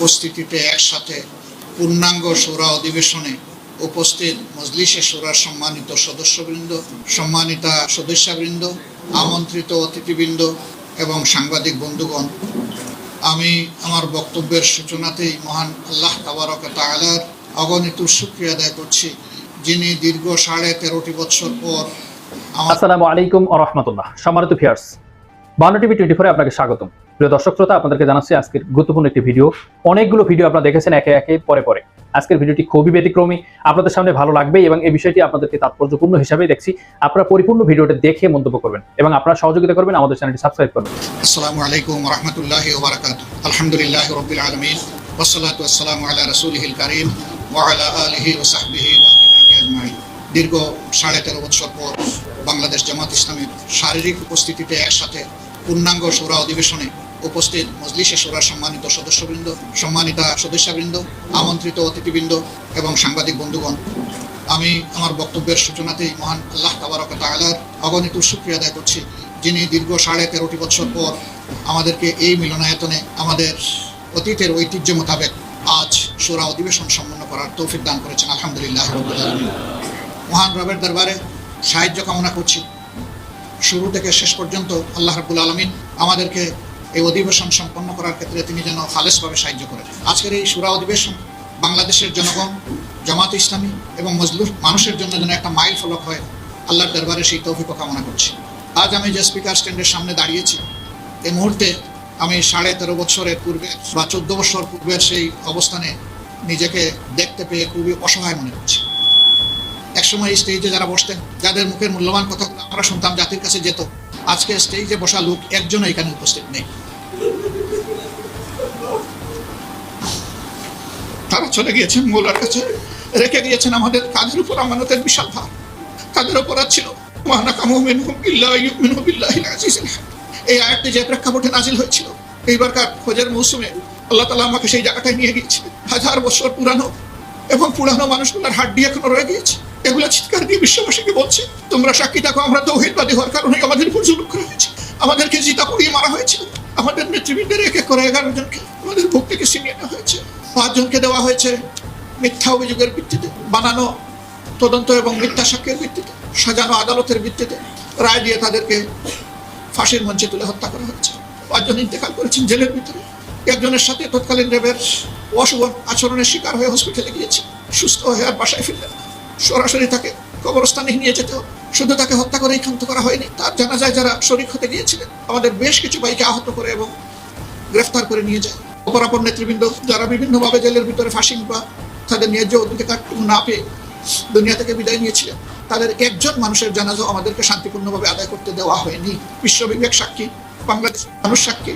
উপস্থিতিতে একসাথে পূর্ণাঙ্গ সুরা অধিবেশনে উপস্থিত মজলিসে সুরার সম্মানিত সদস্যবৃন্দ, সম্মানিতা সদস্যবৃন্দ, আমন্ত্রিত অতিথিবৃন্দ এবং সাংবাদিক বন্ধুগণ। আমি আমার বক্তব্যের সূচনাতেই মহান আল্লাহ তাবারক তাআলার অগণিত সুক্রিয়া আদায় করছি, যিনি দীর্ঘ সাড়ে তেরোটি বছর পর আসসালামু আলাইকুম ও রহমতুল্লাহ। সম্মানিত ভিউয়ার্স, বাংলা টিভি টোয়েন্টি ফোরে আপনাকে স্বাগতম। প্রিয় দর্শক শ্রোতা, আপনাদেরকে জানাচ্ছি আজকের গুরুত্বপূর্ণ একটি ভিডিও। অনেকগুলো ভিডিও আপনারা দেখেছেন একে একে পরে পরে। আজকের ভিডিওটি খুবই ব্যতিক্রমী। আপনাদের সামনে ভালো লাগবে এবং এই বিষয়টি আপনাদেরকে তাৎপর্যপূর্ণ হিসাবে দেখছি। আপনারা পরিপূর্ণ ভিডিওটা দেখে মন্তব্য করবেন এবং আপনারা সহযোগিতা করবেন আমাদের চ্যানেলটি সাবস্ক্রাইব করবেন। আসসালামু আলাইকুম রহমতুল্লাহ আলহামদুলিল্লাহ রবিল আলমিন। ওসলাত আসসালামু আলা রসুলহিল করিম দীর্ঘ সাড়ে তেরো বছর পর বাংলাদেশ জামাত ইসলামের শারীরিক উপস্থিতিতে একসাথে পূর্ণাঙ্গ সৌরা অধিবেশনে উপস্থিত মজলিসে সুরার সম্মানিত সদস্যবৃন্দ, সম্মানিতা সদস্যবৃন্দ, আমন্ত্রিত অতিথিবৃন্দ এবং সাংবাদিক বন্ধুগণ। আমি আমার বক্তব্যের সূচনাতেই মহান আল্লাহ তাবারক তাআলার অগণিত শুক্রিয়া আদায় করছি, যিনি দীর্ঘ সাড়ে তেরোটি বছর পর আমাদেরকে এই মিলনায়তনে আমাদের অতীতের ঐতিহ্য মোতাবেক আজ সুরা অধিবেশন সম্পন্ন করার তৌফিক দান করেছেন, আলহামদুলিল্লাহ মহান রবের দরবারে সাহায্য কামনা করছি। শুরু থেকে শেষ পর্যন্ত আল্লাহ রাব্বুল আলমিন আমাদেরকে এই অধিবেশন সম্পন্ন করার ক্ষেত্রে তিনি যেন খালেসভাবে সাহায্য করেন। আজকের এই সুরা অধিবেশন বাংলাদেশের জনগণ, জামাত ইসলামী এবং মজলুর মানুষের জন্য যেন একটা মাইল ফলক হয়, আল্লাহর দরবারে সেই তৌফিকও কামনা করছি। আজ আমি যে স্পিকার স্ট্যান্ডের সামনে দাঁড়িয়েছি, এই মুহূর্তে আমি সাড়ে তেরো বছরের পূর্বে বা চোদ্দ বছর পূর্বের সেই অবস্থানে নিজেকে দেখতে পেয়ে খুবই অসহায় মনে করছি। একসময় এই স্টেজে যারা বসতেন, যাদের মুখের মূল্যবান কথাগুলো আমরা শুনতাম, জাতির কাছে যেত। আজকে স্টেজে বসা লোক একজন এখানে উপস্থিত নেই। তারা চলে গিয়েছেন মৌলার কাছে, রেখে গিয়েছেন আমাদের কাজের উপর, আমানতের বিশাল ভার। তাদের অপরাধ ছিল। এই আয়াতটি যে প্রেক্ষাপটে নাজিল হয়েছিল, এইবারকার খোঁজের মৌসুমে আল্লাহ তালা আমাকে সেই জায়গাটায় নিয়ে গিয়েছিলেন হাজার বছর পুরানো এবং পুরানো মানুষগুলোর হাড্ডি এখনও রয়ে গিয়েছে। এগুলো চিৎকার দিয়ে বিশ্ববাসীকে বলছে, তোমরা সাক্ষী থাকো, আমরা তৌহিদবাদী হওয়ার কারণে আমাদের উপর করা হয়েছে। আমাদেরকে জিতা পড়িয়ে মারা হয়েছিল আমাদের নেতৃবৃন্দের এক এক করে এগারো জনকে, আমাদের ভোগ থেকে ছিনিয়ে নেওয়া হয়েছে। পাঁচজনকে দেওয়া হয়েছে মিথ্যা অভিযোগের ভিত্তিতে, বানানো তদন্ত এবং মিথ্যা সাক্ষ্যের ভিত্তিতে, সাজানো আদালতের ভিত্তিতে। রায় দিয়ে তাদেরকে ফাঁসির মঞ্চে তুলে হত্যা করা হয়েছে। পাঁচজন ইন্তেকাল করেছেন জেলের ভিতরে। একজনের সাথে তৎকালীন রেবের অশুভ আচরণের শিকার হয়ে হসপিটালে গিয়েছে। সুস্থ হয়ে আর বাসায় ফিরলেন সরাসরি তাকে কবরস্থানে নিয়ে যেতে হবে। শুধু তাকে হত্যা করে ক্ষান্ত করা হয়নি, তার জানা যায় যারা শরিক হতে গিয়েছিলেন, আমাদের বেশ কিছু ভাইকে আহত করে এবং গ্রেফতার করে নিয়ে যায়। অপরাপর নেতৃবৃন্দ যারা বিভিন্নভাবে জেলের ভিতরে ফাঁসি বা তাদের ন্যায্য অধিকার না পেয়ে দুনিয়া থেকে বিদায় নিয়েছিলেন তাদের একজন মানুষের জানাজা আমাদেরকে শান্তিপূর্ণভাবে আদায় করতে দেওয়া হয়নি। বিশ্ববিবেক সাক্ষী, বাংলাদেশ মানুষ সাক্ষী।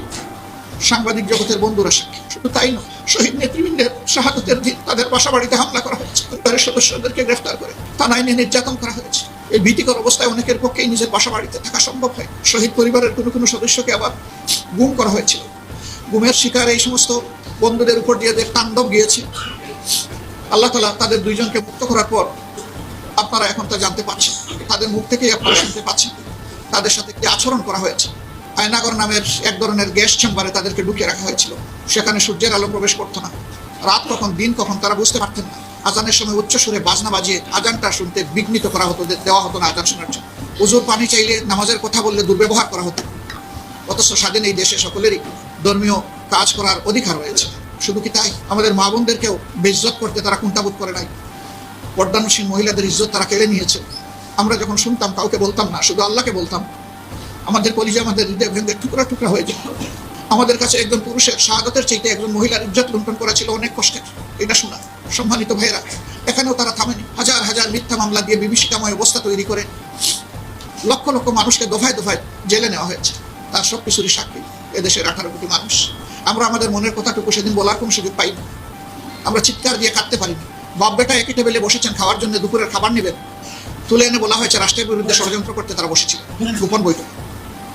সাংবাদিক জগতের বন্ধুরা সাক্ষী। শুধু তাই নয়, শহীদ নেতৃবৃন্দের, শাহাদতের দিন তাদের বাসা বাড়িতে হামলা করা হয়েছে, পরিবারের সদস্যদেরকে গ্রেফতার করে থানায় নিয়ে নির্যাতন করা হয়েছে। এই ভীতিকর অবস্থায় অনেকের পক্ষেই নিজের বাসা বাড়িতে থাকা সম্ভব হয়। শহীদ পরিবারের কোনো কোনো সদস্যকে আবার গুম করা হয়েছিল। গুমের শিকার এই সমস্ত বন্ধুদের উপর দিয়ে তাণ্ডব গিয়েছে। আল্লাহ তালা তাদের দুইজনকে মুক্ত করার পর আপনারা এখন তা জানতে পারছেন। তাদের মুখ থেকেই আপনারা শুনতে পাচ্ছেন। তাদের সাথে কি আচরণ করা হয়েছে। আয়নাগর নামের এক ধরনের গ্যাস চেম্বারে তাদেরকে ঢুকিয়ে রাখা হয়েছিল। সেখানে সূর্যের আলো প্রবেশ করতো না। রাত কখন, দিন কখন, তারা বুঝতে পারতেন না। আজানের সময় উচ্চ সুরে বাজনা বাজিয়ে আজানটা শুনতে বিঘ্নিত করা হতো দেওয়া হতো না আজান শোনার জন্য। উজুর পানি চাইলে নামাজের কথা বললে দুর্ব্যবহার করা হতো। অথচ স্বাধীন এই দেশে সকলেরই ধর্মীয় কাজ করার অধিকার রয়েছে। শুধু কি তাই? আমাদের মা বোনদেরকেও বেজ্জত করতে তারা কুণ্ঠাবোধ করে নাই। পর্দানুসীন মহিলাদের ইজ্জত তারা কেড়ে নিয়েছে। আমরা যখন শুনতাম, কাউকে বলতাম না, শুধু আল্লাহকে বলতাম। আমাদের কলিজে, আমাদের হৃদয় ভেঙে টুকরা টুকরা হয়ে যেত। আমাদের কাছে একজন পুরুষের শাহাদতের চাইতে একজন মহিলার ইজ্জত লুণ্ঠন করা ছিল অনেক কষ্টের। এটা শোনা, সম্মানিত ভাইয়েরা, এখানেও তারা থামেনি। হাজার হাজার মিথ্যা মামলা দিয়ে বিভীষিকাময় অবস্থা তৈরি করে লক্ষ লক্ষ মানুষকে দফায় দফায় জেলে নেওয়া হয়েছে। তার সব কিছুরই সাক্ষী এদেশের আঠারো কোটি মানুষ। আমরা আমাদের মনের কথাটুকু সেদিন বলার কোনো সুযোগ পাইনি। আমরা চিৎকার দিয়ে কাটতে পারিনি। বাপ বেটা একই টেবিলে বসেছেন, খাওয়ার জন্য দুপুরের খাবার নেবেন। তুলে এনে বলা হয়েছে, রাষ্ট্রের বিরুদ্ধে ষড়যন্ত্র করতে তারা বসেছিল। গোপন বৈঠক।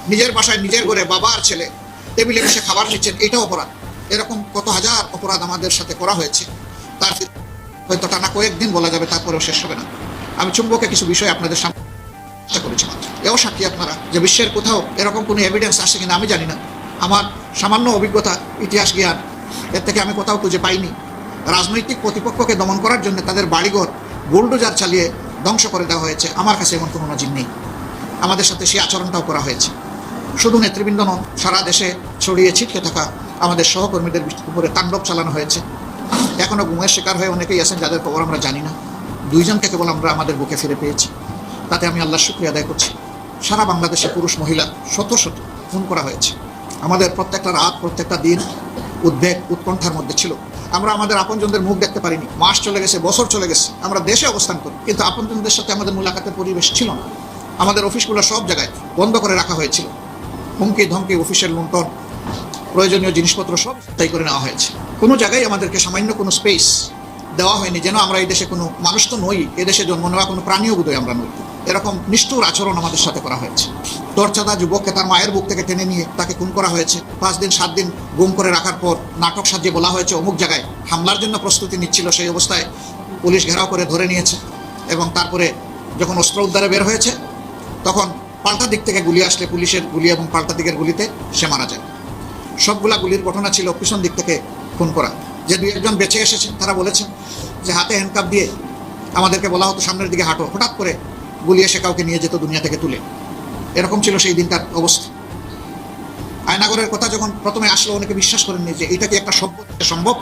নিজের বাসায় নিজের ঘরে বাবা আর ছেলে, টেবিলে বসে খাবার নিচ্ছেন এটাও অপরাধ। এরকম কত হাজার অপরাধ আমাদের সাথে করা হয়েছে। তার হয়তো টানা কয়েকদিন বলা যাবে, তারপরেও শেষ হবে না। আমি চুম্বকে কিছু বিষয় আপনাদের সামনে করেছি মাত্র। এও সাক্ষী আপনারা যে বিশ্বের কোথাও এরকম কোনো এভিডেন্স আসছে কিনা আমি জানি না। আমার সামান্য অভিজ্ঞতা, ইতিহাস, জ্ঞান, এর থেকে আমি কোথাও খুঁজে পাইনি। রাজনৈতিক প্রতিপক্ষকে দমন করার জন্য তাদের বাড়িঘর, বুলডোজার চালিয়ে ধ্বংস করে দেওয়া হয়েছে। আমার কাছে এমন কোনো নজির নেই। আমাদের সাথে সেই আচরণটাও করা হয়েছে। শুধু নেতৃবৃন্দ নন, সারা দেশে ছড়িয়ে ছিটকে থাকা আমাদের সহকর্মীদের উপরে তাণ্ডব চালানো হয়েছে। এখনও গুমের শিকার হয়ে অনেকেই আছেন যাদের খবর আমরা জানি না। দুইজনকে কেবল আমরা আমাদের বুকে ফিরে পেয়েছি। তাতে আমি আল্লাহ শুক্রিয়া আদায় করছি। সারা বাংলাদেশে পুরুষ মহিলা শত শত খুন করা হয়েছে। আমাদের প্রত্যেকটা রাত, প্রত্যেকটা দিন উদ্বেগ উৎকণ্ঠার মধ্যে ছিল। আমরা আমাদের আপনজনদের মুখ দেখতে পারিনি। মাস চলে গেছে, বছর চলে গেছে। আমরা দেশে অবস্থান করি। কিন্তু আপনজনদের সাথে আমাদের মুলাকাতের পরিবেশ ছিল না। আমাদের অফিসগুলো সব জায়গায় বন্ধ করে রাখা হয়েছিল। হুমকি ধমকি অফিসের লুণ্ঠন, প্রয়োজনীয় জিনিসপত্র সব তাই করে নেওয়া হয়েছে। কোনো জায়গায় আমাদেরকে সামান্য কোনো স্পেস দেওয়া হয়নি যেন আমরা এই দেশে কোনো মানুষ তো নই এদেশে জন্ম নেওয়া কোনো প্রাণীও বোধহয় আমরা নই। এরকম নিষ্ঠুর আচরণ আমাদের সাথে করা হয়েছে। দরচাদা যুবককে তার মায়ের বুক থেকে টেনে নিয়ে তাকে খুন করা হয়েছে। পাঁচ দিন, সাত দিন গুম করে রাখার পর নাটক সাজিয়ে বলা হয়েছে, অমুক জায়গায় হামলার জন্য প্রস্তুতি নিচ্ছিল, সেই অবস্থায় পুলিশ ঘেরাও করে ধরে নিয়েছে। এবং তারপরে যখন অস্ত্র উদ্ধারে বের হয়েছে, তখন পাল্টা দিক থেকে গুলি আসলে পুলিশের গুলি এবং পাল্টা দিকের গুলিতে সে মারা যায়। সবগুলা গুলির ঘটনা ছিল পিছন দিক থেকে খুন করা। যে দুই একজন বেঁচে এসেছেন, তারা বলেছেন যে হাতে হ্যান্ডকাপ দিয়ে আমাদেরকে বলা হতো সামনের দিকে হাঁটো। হঠাৎ করে গুলি এসে কাউকে নিয়ে যেত দুনিয়া থেকে তুলে। এরকম ছিল সেই দিনকার অবস্থা। আয়নাগরের কথা যখন প্রথমে আসলো, অনেকে বিশ্বাস করেননি যে এটা কি একটা সভ্য সম্ভব?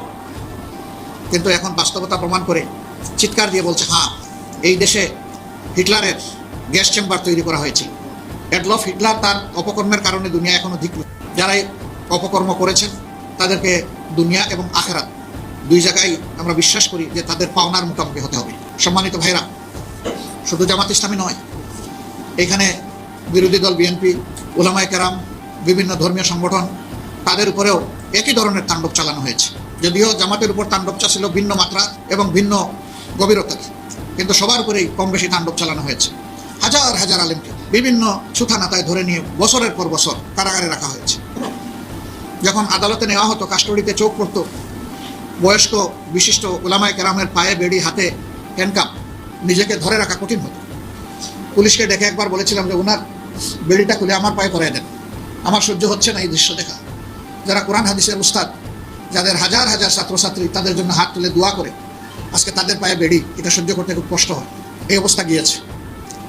কিন্তু এখন বাস্তবতা প্রমাণ করে চিৎকার দিয়ে বলছে হ্যাঁ এই দেশে হিটলারের গ্যাস চেম্বার তৈরি করা হয়েছিল। অ্যাডলফ হিটলার তার অপকর্মের কারণে দুনিয়া এখনও ধিক যারা এই অপকর্ম করেছেন, তাদেরকে দুনিয়া এবং আখেরাত দুই জায়গায় আমরা বিশ্বাস করি যে তাদের পাওনার মোকামুখি হতে হবে। সম্মানিত ভাইরা শুধু জামাত ইসলামী নয়, এখানে বিরোধী দল বিএনপি ওলামায় কেরাম, বিভিন্ন ধর্মীয় সংগঠন, তাদের উপরেও একই ধরনের তাণ্ডব চালানো হয়েছে। যদিও জামাতের উপর তাণ্ডবটা ছিল ভিন্ন মাত্রা এবং ভিন্ন গভীরতার কিন্তু সবার উপরেই কম বেশি তাণ্ডব চালানো হয়েছে। হাজার হাজার আলেমকে বিভিন্ন ছুথানাতায় ধরে নিয়ে বছরের পর বছর কারাগারে রাখা হয়েছে। যখন আদালতে নেওয়া হতো, কাস্টডিতে চোখ পড়তো, বয়স্ক বিশিষ্ট ওলামায় কেরামের পায়ে বেড়ি, হাতে হ্যান্ডকাপ নিজেকে ধরে রাখা কঠিন হতো। পুলিশকে ডেকে একবার বলেছিলাম যে ওনার বেড়িটা খুলে আমার পায়ে পরাই দেন। আমার সহ্য হচ্ছে না এই দৃশ্য দেখা। যারা কোরআন হাদিসের উস্তাদ, যাদের হাজার হাজার ছাত্রছাত্রী তাদের জন্য হাত তুলে দোয়া করে, আজকে তাদের পায়ে বেড়ি, এটা সহ্য করতে খুব কষ্ট হয়। এই অবস্থা গিয়েছে।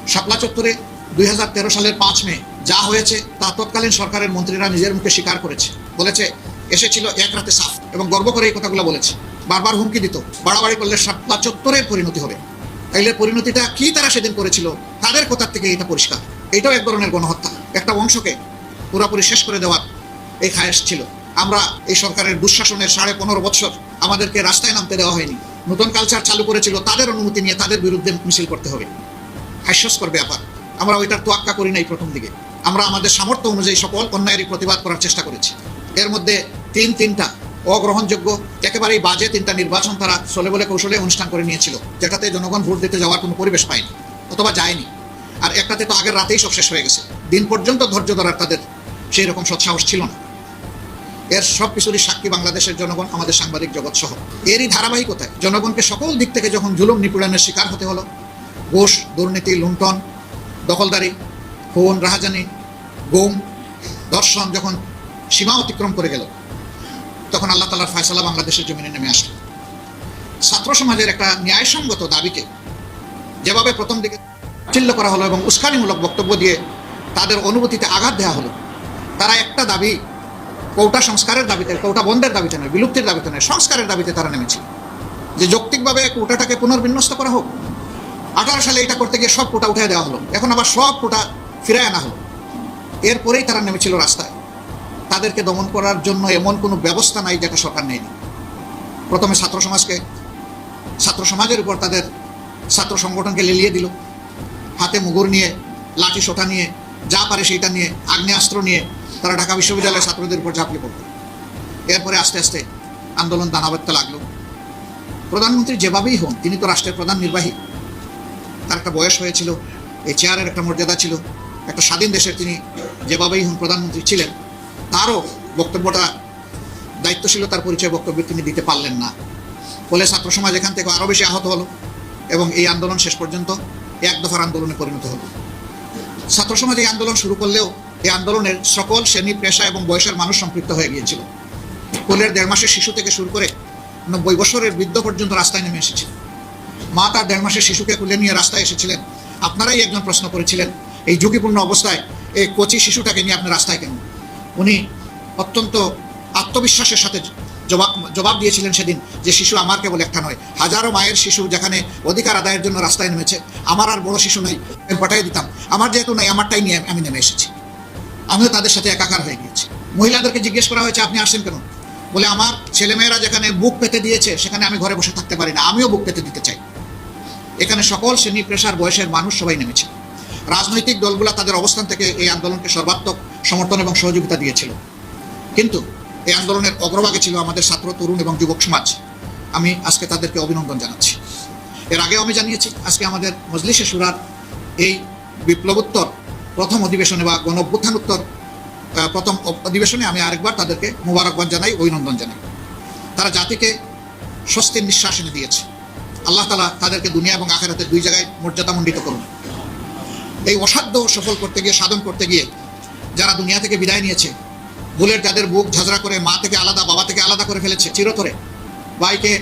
শাপলা চত্বরে দুই হাজার তেরো সালের পাঁচ মে যা হয়েছে তা তৎকালীন সরকারের মন্ত্রীরা নিজের মুখে স্বীকার করেছে। বলেছে, এসেছিল এক রাতে সাফ এবং গর্ব করে এই কথাগুলো বলেছে। বারবার হুমকি দিত, বাড়াবাড়ি করলে শাপলা চত্বরের পরিণতি হবে। তাইলে পরিণতিটা কি তারা সেদিন করেছিল? তাদের কথার থেকে এটা পরিষ্কার? এটাও এক ধরনের গণহত্যা। একটা অংশকে পুরোপুরি শেষ করে দেওয়ার এই খায়েশ ছিল। আমরা এই সরকারের দুঃশাসনের সাড়ে পনেরো বছর আমাদেরকে রাস্তায় নামতে দেওয়া হয়নি। নতুন কালচার চালু করেছিল তাদের অনুমতি নিয়ে তাদের বিরুদ্ধে মিছিল করতে হবে। হাস্যস্কর ব্যাপার। আমরা ওইটার তোয়াক্কা করি নাই প্রথম দিকে। আমরা আমাদের সামর্থ্য অনুযায়ী সকল অন্যায়েরই প্রতিবাদ করার চেষ্টা করেছি। এর মধ্যে তিন তিনটা অগ্রহণযোগ্য, একেবারেই বাজে তিনটা নির্বাচন তারা চলে বলে কৌশলে অনুষ্ঠান করে নিয়েছিল, যেটাতে জনগণ ভোট দিতে যাওয়ার কোনো পরিবেশ পায়নি অথবা যায়নি। আর একটাতে তো আগের রাতেই সব শেষ হয়ে গেছে। দিন পর্যন্ত ধৈর্য ধরার তাদের সেই রকম সৎসাহস ছিল না। এর সব কিছুরই সাক্ষী বাংলাদেশের জনগণ, আমাদের সাংবাদিক জগৎ সহ। এরই ধারাবাহিকতায় জনগণকে সকল দিক থেকে যখন জুলুম নিপীড়নের শিকার হতে হলো ঘুষ দুর্নীতি, লুণ্ঠন দখলদারি, খুন, রাহাজানি, গুম দর্শন যখন সীমা অতিক্রম করে গেল, তখন আল্লাহ তালার ফয়সালা বাংলাদেশের জমিনে নেমে আসলো। ছাত্র সমাজের একটা ন্যায়সঙ্গত দাবিকে যেভাবে প্রথম দিকে চিল্ল করা হলো এবং উস্কানিমূলক বক্তব্য দিয়ে তাদের অনুভূতিতে আঘাত দেওয়া হলো, তারা একটা দাবি, কৌটা সংস্কারের দাবিতে, কৌটা বন্ধের দাবিতে নয়, বিলুপ্তির দাবিতে নয়, সংস্কারের দাবিতে তারা নেমেছিল। যে যৌক্তিকভাবে কৌটাটাকে পুনর্বিন্যস্ত করা হোক আঠারো সালে এটা করতে গিয়ে সব কোটা উঠে দেওয়া হলো। এখন আবার সব কোটা ফিরে আনা হলো। এরপরেই তারা নেমেছিল রাস্তায়। তাদেরকে দমন করার জন্য এমন কোনো ব্যবস্থা নাই যেটা সরকার নেয়নি। প্রথমে ছাত্র সমাজকে, ছাত্র সমাজের উপর তাদের ছাত্র সংগঠনকে লেলিয়ে দিল। হাতে মুগুর নিয়ে, লাঠি সোটা নিয়ে, যা পারে সেইটা নিয়ে, আগ্নেয়াস্ত্র নিয়ে তারা ঢাকা বিশ্ববিদ্যালয়ের ছাত্রদের উপর ঝাঁপিয়ে পড়ল। এরপরে আস্তে আস্তে আন্দোলন দানা বাঁধতে লাগল। প্রধানমন্ত্রী যেভাবেই হন, তিনি তো রাষ্ট্রের প্রধান নির্বাহী। তার একটা বয়স হয়েছিল, এই চেয়ারের একটা মর্যাদা ছিল। একটা স্বাধীন দেশের তিনি যেভাবেই হন প্রধানমন্ত্রী ছিলেন, তারও বক্তব্যটা দায়িত্বশীলতার পরিচয় বক্তব্য তিনি দিতে পারলেন না। ফলে ছাত্র সমাজ এখান থেকে আরও বেশি আহত হলো এবং এই আন্দোলন শেষ পর্যন্ত এক দফার আন্দোলনে পরিণত হলো। ছাত্র সমাজ এই আন্দোলন শুরু করলেও এই আন্দোলনের সকল শ্রেণি, পেশা এবং বয়সের মানুষ সম্পৃক্ত হয়ে গিয়েছিল। কোলের দেড় মাসের শিশু থেকে শুরু করে নব্বই বছরের বৃদ্ধ পর্যন্ত রাস্তায় নেমে এসেছে। মা তার দেড় মাসের শিশুকে কুলে নিয়ে রাস্তায় এসেছিলেন। আপনারাই একজন প্রশ্ন করেছিলেন, এই ঝুঁকিপূর্ণ অবস্থায় এই কচি শিশুটাকে নিয়ে আপনি রাস্তায় কেন? উনি অত্যন্ত আত্মবিশ্বাসের সাথে জবাব জবাব দিয়েছিলেন সেদিন যে শিশু আমার কেবল একটা নয়, হাজারো মায়ের শিশু যেখানে অধিকার আদায়ের জন্য রাস্তায় নেমেছে, আমার আর বড় শিশু নাই, আমি পাঠিয়ে দিতাম, আমার যেহেতু নাই, আমারটাই নিয়ে আমি নেমে এসেছি। আমিও তাদের সাথে একাকার হয়ে গিয়েছি। মহিলাদেরকে জিজ্ঞেস করা হয়েছে, আপনি আসছেন কেন? বলে, আমার ছেলেমেয়েরা যেখানে বুক পেতে দিয়েছে, সেখানে আমি ঘরে বসে থাকতে পারি না, আমিও বুক পেতে দিতে চাই। এখানে সকল শ্রেণি পেশার বয়সের মানুষ সবাই নেমেছে রাজনৈতিক দলগুলো তাদের অবস্থান থেকে এই আন্দোলনকে সর্বাত্মক সমর্থন এবং সহযোগিতা দিয়েছিল। কিন্তু এই আন্দোলনের অগ্রভাগে ছিল আমাদের ছাত্র, তরুণ এবং যুবক সমাজ। আমি আজকে তাদেরকে অভিনন্দন জানাচ্ছি। এর আগেও আমি জানিয়েছি, আজকে আমাদের মজলিশে সুরার এই বিপ্লবোত্তর প্রথম অধিবেশনে বা গণ অভ্যুত্থানোত্তর প্রথম অধিবেশনে আমি আরেকবার তাদেরকে মোবারকবাদ জানাই, অভিনন্দন জানাই। তারা জাতিকে স্বস্তির নিঃশ্বাস এনে দিয়েছে। আল্লাহ তালা তাদেরকে দুনিয়া এবং আখেরাতে দুই জায়গায় মর্যাদামণ্ডিত করুন। এই অসাধ্য সফল করতে গিয়ে, সাধন করতে গিয়ে যারা দুনিয়া থেকে বিদায় নিয়েছে, ভুলের যাদের বুক ঝাঁঝরা করে মা থেকে আলাদা, বাবা থেকে আলাদা করে ফেলেছে চিরতরে, ভাইকে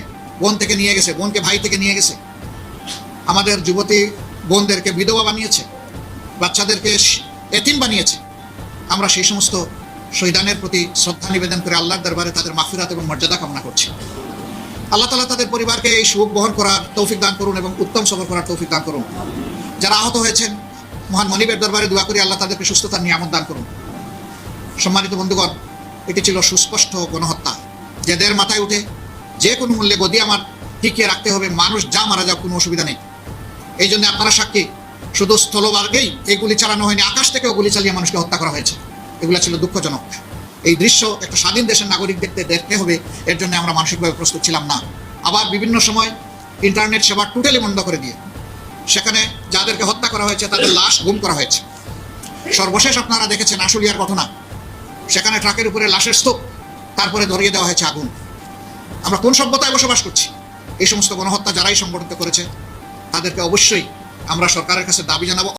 বোন থেকে নিয়ে গেছে, বোনকে ভাই থেকে নিয়ে গেছে, আমাদের যুবতী বোনদেরকে বিধবা বানিয়েছে, বাচ্চাদেরকে এতিম বানিয়েছে, আমরা সেই সমস্ত শহীদানের প্রতি শ্রদ্ধা নিবেদন করে আল্লাহর দরবারে তাদের মাফিরাত এবং মর্যাদা কামনা করছি। আল্লাহ তালা তাদের পরিবারকে এই সুখ বহন করার তৌফিক দান করুন এবং উত্তম সফর করার তৌফিক দান করুন। যারা আহত হয়েছেন, মহান মনিবের দরবারে দোয়া করি আল্লাহ তাদেরকে সুস্থতার নিয়ামত দান করুন। সম্মানিত বন্ধুগণ, এটি ছিল সুস্পষ্ট গণহত্যা। যাদের মাথায় উঠে যে কোনো মূল্যে গদি আমার টিকিয়ে রাখতে হবে, মানুষ যা মারা যাক কোনো অসুবিধা নেই। এই জন্য আপনারা সাক্ষী, শুধু স্থলমার্গেই এই গুলি চালানো হয়নি, আকাশ থেকেও গুলি চালিয়ে মানুষকে হত্যা করা হয়েছে। এগুলো ছিল দুঃখজনক। এই দৃশ্য একটা স্বাধীন দেশের নাগরিক দেখতে দেখতে হবে, এর জন্য আমরা মানসিকভাবে প্রস্তুত ছিলাম না। আবার বিভিন্ন সময় ইন্টারনেট সেবা টোটালি বন্ধ করে দিয়ে, সেখানে যাদেরকে হত্যা করা হয়েছে, তাদের লাশ গুম করা হয়েছে। সর্বশেষ আপনারা দেখেছেন আশুলিয়ার ঘটনা। সেখানে ট্রাকের উপরে লাশের স্তূপ, তারপরে ধরিয়ে দেওয়া হয়েছে আগুন। আমরা কোন সভ্যতায় বসবাস করছি? এই সমস্ত গণহত্যা যারাই সংগঠিত করেছে, তাদেরকে অবশ্যই আমরা সরকারের কাছে দাবি জানাব।